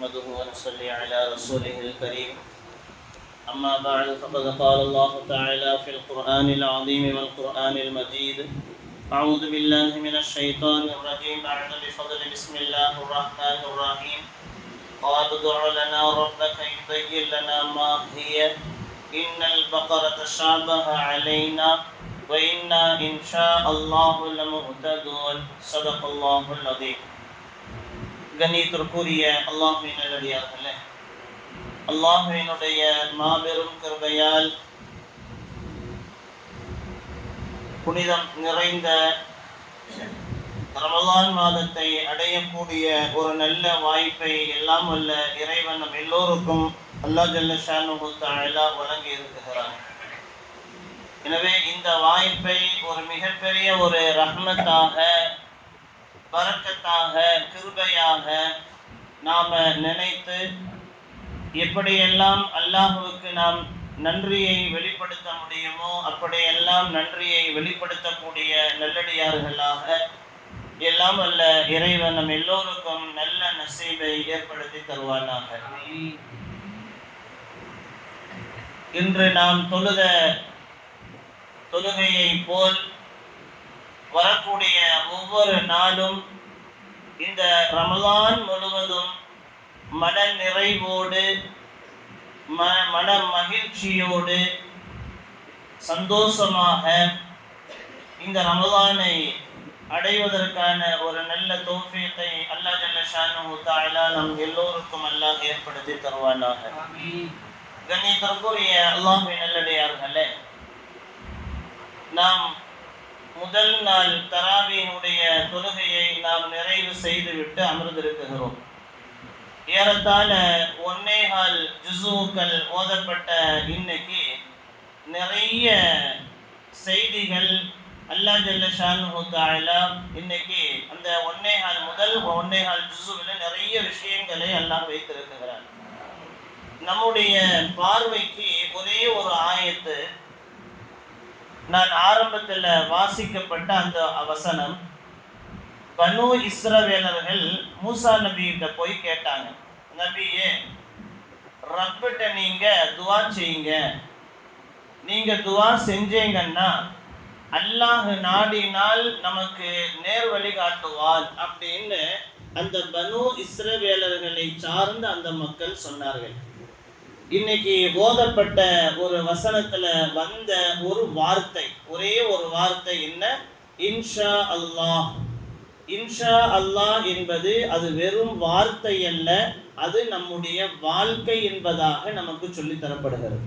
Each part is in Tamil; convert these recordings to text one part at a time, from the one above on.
نحمده ونصلي على رسوله الكريم. أما بعد فقد قال الله تعالى في القرآن العظيم والقرآن المجيد أعوذ بالله من الشيطان الرجيم بعد بفضل بسم الله الرحمن الرحيم. قال ادع لنا ربك يبين لنا ما هي. إن البقرة شابه علينا وإنا إن شاء الله لمهتدون. صدق الله العظيم. கண்ணியத்திற்குரிய அல்லாஹுவின் நல்லடியார்களே அல்லாஹுவினுடைய மாபெரும் கிருபையால் புனிதம் நிறைந்த ரமலான் மாதத்தை அடையக்கூடிய ஒரு நல்ல வாய்ப்பை எல்லாம் அல்ல இறைவன் நம் எல்லோருக்கும் அல்லாஹ் ஜல்ல தாழலா வழங்கி இருக்கிறான். எனவே இந்த வாய்ப்பை ஒரு மிகப்பெரிய ஒரு ரஹ்மத்தாக பரக்கத்தாக கிருபையாக நாம் நினைத்து எப்படியெல்லாம் அல்லாஹுவுக்கு நாம் நன்றியை வெளிப்படுத்த முடியுமோ அப்படியெல்லாம் நன்றியை வெளிப்படுத்தக்கூடிய நல்லடியார்களாக எல்லாம் அல்ல இறைவன் நம் எல்லோருக்கும் நல்ல நசீபை ஏற்படுத்தி தருவானாக. இன்று நாம் தொழுத தொழுகையை போல் வரக்கூடிய ஒவ்வொரு நாளும் இந்த ரமலான் முழுவதும் மன நிறைவோடு ம மன மகிழ்ச்சியோடு சந்தோஷமாக இந்த ரமலானை அடைவதற்கான ஒரு நல்ல தோஃபியத்தை அல்லா ஜல்ல ஷானு நம் எல்லோருக்கும் அல்லாஹ் ஏற்படுத்தி தருவானாக. கண்ணியத்திற்குரிய அல்லாஹின் நல்லடையார்களே நாம் முதல் நாள் தராவியினுடைய தொழுகையை நாம் நிறைவு செய்துவிட்டு அமர்ந்திருக்கிறோம் ஏறத்தாழ ஒன்னேகால் ஜுசுக்கள் ஓதப்பட்ட இன்னைக்கு நிறைய செய்திகள் அல்லா ஜல்ல இன்னைக்கு அந்த ஒன்னேகால் முதல் ஒன்னேகால் ஜுசுவில் நிறைய விஷயங்களை எல்லாம் வைத்திருக்கிறார் நம்முடைய பார்வைக்கு ஒரே ஒரு ஆயத்து நான் ஆரம்பத்தில் வாசிக்கப்பட்ட அந்த வசனம் பனு இஸ்ரவேலர்கள் மூசா நபிகிட்ட போய் கேட்டாங்க நபியே ரப்பிட்ட நீங்கள் துவா செய்யுங்க. நீங்கள் துவா செஞ்சீங்கன்னா அல்லாஹ் நாடினால் நமக்கு நேர் வழி அப்படின்னு அந்த பனு இஸ்ரவேலர்களை சார்ந்த அந்த மக்கள் சொன்னார்கள். இன்னைக்கு ஓதப்பட்ட ஒரு வசனத்துல வந்த ஒரு வார்த்தை ஒரே ஒரு வார்த்தை என்ன? இன்ஷா அல்லாஹ். இன்ஷா அல்லாஹ் என்பது அது வெறும் வார்த்தை அல்ல அது நம்முடைய வாழ்க்கை என்பதாக நமக்கு சொல்லி தரப்படுகிறது.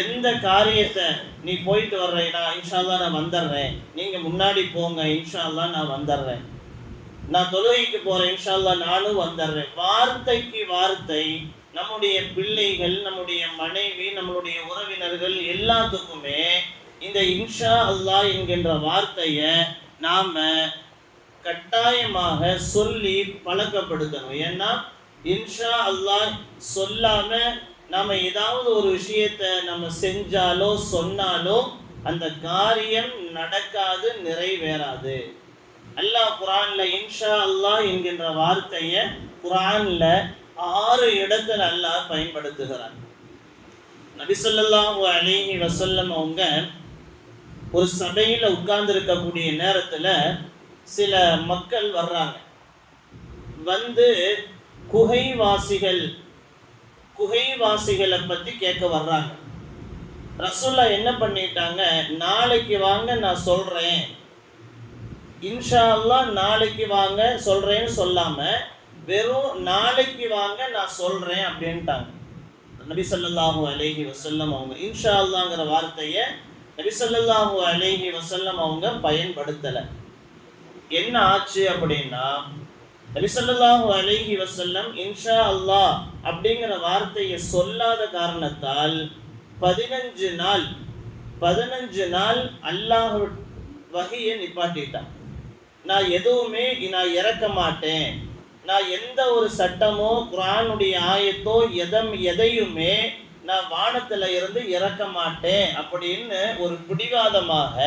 எந்த காரியத்தை நீ போயிட்டு வர்ற நான் இன்ஷால்லா நான் வந்துடுறேன் நீங்க முன்னாடி போங்க இன்ஷால்லா நான் வந்துடுறேன் நான் தொழுகைக்கு போறேன் இன்ஷால்லா நானும் வந்துடுறேன் வார்த்தைக்கு வார்த்தை நம்முடைய பிள்ளைகள் நம்முடைய மனைவி நம்மளுடைய உறவினர்கள் எல்லாத்துக்குமே இந்த இன்ஷா அல்லாஹ் என்கின்ற வார்த்தையை நாம் கட்டாயமாக சொல்லி பழக்கப்படுத்தணும். ஏன்னா இன்ஷா அல்லாஹ் சொல்லாம நாம் ஏதாவது ஒரு விஷயத்தை நம்ம செஞ்சாலோ சொன்னாலோ அந்த காரியம் நடக்காது நிறைவேறாது. அல்லாஹ் குரான்ல இன்ஷா அல்லாஹ் என்கின்ற வார்த்தையை குரான்ல ஆறு இடத்தில் அல்லாஹ் பயன்படுத்துகிறான். நபிசல்லாஹு அலிஹி வசல்லம் அவங்க ஒரு சபையில் உட்கார்ந்து இருக்கக்கூடிய நேரத்தில் சில மக்கள் வர்றாங்க. வந்து குகைவாசிகள் குகைவாசிகளை பற்றி கேட்க வர்றாங்க. ரசுல்லா என்ன பண்ணிட்டாங்க? நாளைக்கு வாங்க நான் சொல்கிறேன் இன்ஷா அல்லா நாளைக்கு வாங்க சொல்கிறேன்னு சொல்லாமல் வெறும் நாளைக்கு வாங்க நான் சொல்கிறேன் அப்படின்ட்டாங்க. நபி சொல்லாஹூ அலேஹி வசல்லம் அவங்க இன்ஷா அல்லாங்கிற வார்த்தையை நபி சொல்லாஹூ அலேஹி வசல்லம் அவங்க பயன்படுத்தலை. என்ன ஆச்சு அப்படின்னா நபி சொல்லாஹூ அலேஹி வசல்லம் இன்ஷா அல்லாஹ் அப்படிங்கிற வார்த்தையை சொல்லாத காரணத்தால் பதினஞ்சு நாள் பதினஞ்சு நாள் அல்லாஹ் வகையை நிப்பாட்டிட்டான். நான் எதுவுமே நான் இறக்க மாட்டேன். நான் எந்த ஒரு சட்டமோ குரானுடைய ஆயத்தோ எதம் எதையுமே நான் வானத்துல இருந்து இறக்க மாட்டேன் அப்படின்னு ஒரு பிடிவாதமாக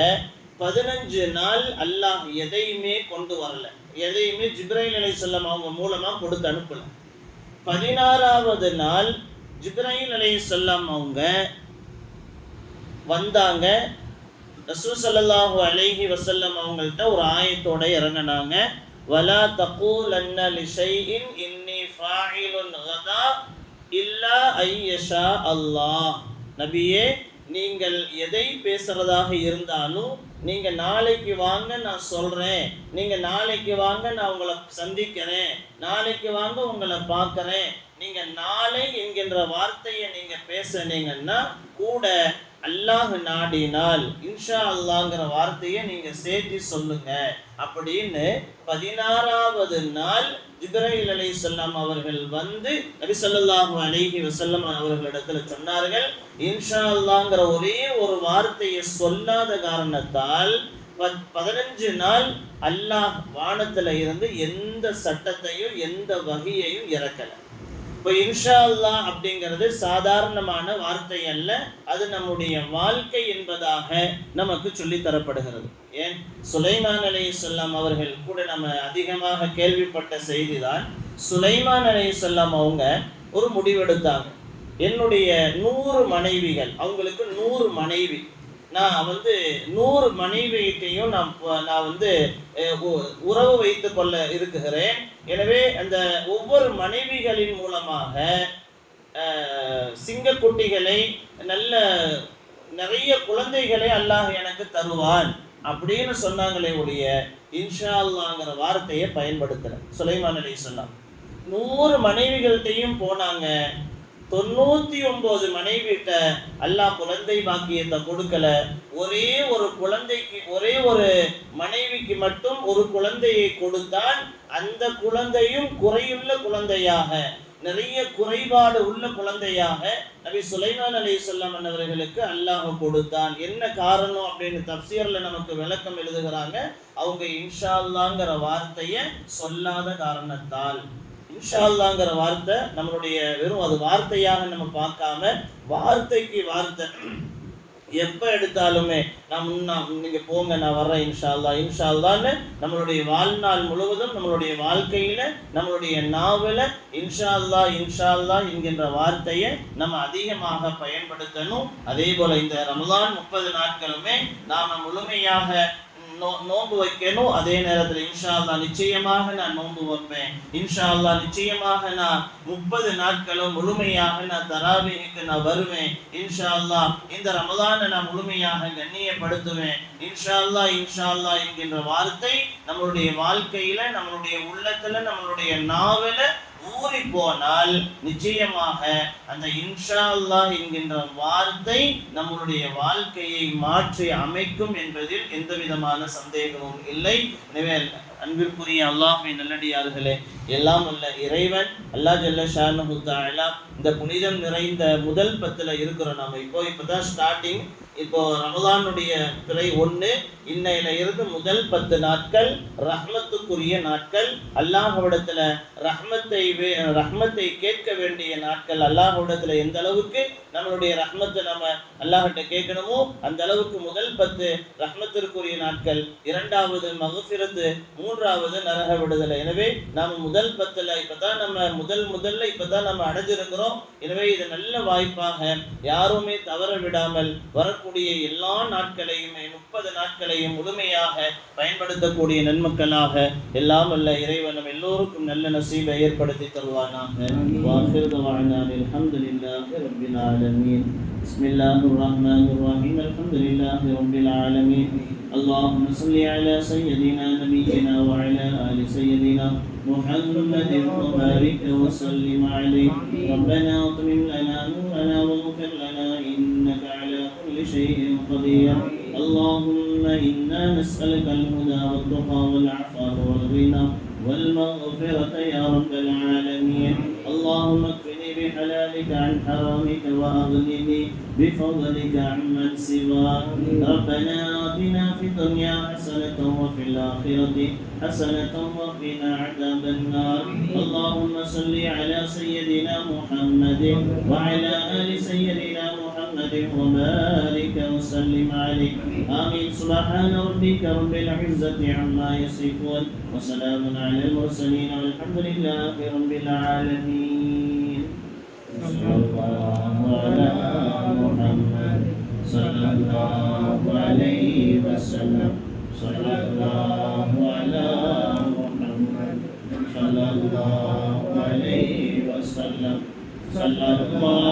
பதினஞ்சு நாள் அல்லாஹ் எதையுமே கொண்டு வரல. எதையுமே ஜிப்ரைல் அலை செல்லம் அவங்க மூலமா கொடுத்து அனுப்பல. பதினாறாவது நாள் ஜிப்ரைல் அலை செல்லம் அவங்க வந்தாங்க. ரசூல் ஸல்லல்லாஹு அலைஹி வசல்லம் அவங்கள்ட்ட ஒரு ஆயத்தோட இறங்கினாங்க. வலா لشيء லிஷைஇன் இன்னி غدا கதா இல்லா يشاء அல்லாஹ். நபியே நீங்கள் எதை பேசுறதாக இருந்தாலும் நீங்க நாளைக்கு வாங்க நான் சொல்றேன். நீங்க நாளைக்கு வாங்க நான் உங்களை சந்திக்கிறேன். நாளைக்கு வாங்க உங்களை பார்க்கறேன். நீங்க நாளை என்கின்ற வார்த்தையை நீங்க பேசுனீங்கன்னா கூட அல்லாஹ் நாடினால் இன்ஷா அல்லாங்கிற வார்த்தையை நீங்க சேர்த்து சொல்லுங்க அப்படின்னு பதினாறாவது நாள் ஜிப்ரைல் சொல்லாம் அவர்கள் வந்து நபி ஸல்லல்லாஹு அலைஹி வஸல்லம் அவர்களிடத்துல சொன்னார்கள் இன்ஷா அல்லாங்கிற ஒரே ஒரு வார்த்தையை சொல்லாத காரணத்தால் பத்- பதினஞ்சு நாள் அல்லாஹ் வானத்துல இருந்து எந்த சட்டத்தையும் எந்த வகையையும் இறக்கலை. இப்போ இன்ஷா அல்லா அப்படிங்கிறது சாதாரணமான வார்த்தை அல்ல. அது நம்முடைய வாழ்க்கை என்பதாக நமக்கு சொல்லி தரப்படுகிறது. ஏன்? சுலைமான் அலைஹிஸ்ஸலாம் அவர்கள் கூட நம்ம அதிகமாக கேள்விப்பட்ட செய்தி தான் சுலைமான் அலைஹிஸ்ஸலாம் அவங்க ஒரு முடிவெடுத்தாங்க. என்னுடைய நூறு மனைவிகள் அவங்களுக்கு நூறு மனைவி. நான் வந்து நூறு மனைவியிட்டையும் நான் நான் வந்து உறவு வைத்து கொள்ள இருக்குகிறேன் எனவே அந்த ஒவ்வொரு மனைவிகளின் மூலமாக சிங்கக்குட்டிகளை நல்ல நிறைய குழந்தைகளை அல்லாஹ் எனக்கு தருவான் அப்படின்னு சொன்னாங்களே ஒழிய இன்ஷா அல்லாங்கிற வார்த்தையை பயன்படுத்துகிறேன் சுலைமான் அலி சொன்னான் நூறு மனைவிகள்கிட்டையும் போனாங்க தொண்ணூத்தி ஒன்பது மனைவிட்ட அல்லாஹ் குழந்தை பாக்கியத்தை கொடுக்கல. ஒரே ஒரு குழந்தைக்கு ஒரே ஒரு மனைவிக்கு மட்டும் ஒரு குழந்தையை கொடுத்தான் அந்த குழந்தையும் குறையுள்ள குழந்தையாக நிறைய குறைபாடு உள்ள குழந்தையாக நபி சுலைமான் அலி சொல்லாமன் அவர்களுக்கு அல்லாஹ் கொடுத்தான். என்ன காரணம் அப்படின்னு தப்சீர்ல நமக்கு விளக்கம் எழுதுகிறாங்க. அவங்க இன்ஷா அல்லாங்கிற வார்த்தையை சொல்லாத காரணத்தால். இன்ஷா அல்லாங்கிற வார்த்தை நம்மளுடைய வெறும் அது வார்த்தையாக நம்ம பார்க்காம வார்த்தைக்கு வார்த்தை. எப்போ எடுத்தாலுமே நான் முன்னா நீங்கள் போங்க நான் வர்றேன் இன்ஷா அல்லா இன்ஷா அல்லான்னு நம்மளுடைய வாழ்நாள் முழுவதும் நம்மளுடைய வாழ்க்கையில் நம்மளுடைய நாவல இன்ஷா அல்லா இன்ஷா அல்லா என்கின்ற வார்த்தையை நம்ம அதிகமாக பயன்படுத்தணும். அதே போல் இந்த ரமலான் முப்பது நாட்களுமே நாம் முழுமையாக நோன்பு வைக்கணும் அதே நேரத்தில் இன்ஷா அல்லாஹ் நிச்சயமாக நான் நோன்பு வைப்பேன். இன்ஷா அல்லாஹ் நிச்சயமாக நான் முப்பது நாட்களும் முழுமையாக நான் தராவிக்கு நான் வருவேன். இன்ஷா அல்லாஹ் இந்த ரமலானை நான் முழுமையாக கண்ணியப்படுத்துவேன். இன்ஷா அல்லாஹ் இன்ஷா அல்லாஹ் என்கின்ற வார்த்தை நம்மளுடைய வாழ்க்கையில நம்மளுடைய உள்ளத்துல நம்மளுடைய நாவல கூறி போனால் நிச்சயமாக அந்த இன்ஷா அல்லாஹ் என்கின்ற வார்த்தை நம்மளுடைய வாழ்க்கையை மாற்றி அமைக்கும் என்பதில் எந்த விதமான சந்தேகமும் இல்லை. எனவே அன்பிற்குரிய அல்லாஹ்வின் நல்லடியார்களே எல்லாம் அல்ல இறைவன் அல்லாஹ் ஜல்ல ஷானஹு தஆலா இந்த புனிதம் நிறைந்த முதல் பத்தில் இருக்கிறோம் நம்ம இப்போ இப்போ தான் ஸ்டார்டிங் இப்போ ரமலானுடைய பிறை ஒன்று இன்னையில இருந்து முதல் பத்து நாட்கள் ரஹ்மத்துக்குரிய நாட்கள். அல்லாஹவிடத்துல ரஹ்மத்தை ரஹ்மத்தை கேட்க வேண்டிய நாட்கள் அல்லாஹவிடத்துல எந்த அளவுக்கு? நம்மளுடைய ரஹ்மத்தை நம்ம அல்லாஹிட்ட கேட்கணுமோ அந்த அளவுக்கு முதல் பத்து ரஹ்மத்திற்குரிய நாட்கள். இரண்டாவது மகஃபிரத்து மூன்றாவது நரக விடுதலை. எனவே நாம முதல் பத்துல இப்பதான் நம்ம முதல் முதல்ல இப்பதான் நம்ம அடைஞ்சிருக்கிறோம். எனவே இது நல்ல வாய்ப்பாக யாருமே தவற விடாமல் வரக்கூடிய எல்லா நாட்களையுமே முப்பது நாட்களையும் முழுமையாக பயன்படுத்தக்கூடிய நன்மக்களாக எல்லாம் அல்ல இறைவன் நம் எல்லோருக்கும் நல்ல நசீபை ஏற்படுத்தி தருவானாக வாஹிர் தவானா அல்ஹம்துலில்லாஹி ரப்பில் ஆலமீன் بسم الله الرحمن الرحيم الحمد لله رب العالمين اللهم صل على سيدنا نبينا وعلى آل سيدنا محمد وبارك وسلم عليه ربنا اطمن لنا نورنا واغفر لنا إنك على كل شيء قدير اللهم إنا نسألك الهدى والتقى والعفاف والغنى والمغفرة يا رب العالمين. اللهم اكفني بحلالك عن حرامك وأغنني بفضلك عمن سواك. ربنا آتنا في الدنيا حسنة وفي الآخرة حسنة وقنا عذاب النار. اللهم صل على سيدنا محمد وعلى آل سيدنا محمد محمد وبارك وسلم عليه آمين. سبحان ربك رب العزة عما يصفون وسلام على المرسلين والحمد لله رب العالمين. صلى الله على محمد. صلى الله عليه وسلم. صلى الله على محمد. صلى الله عليه وسلم. صلى الله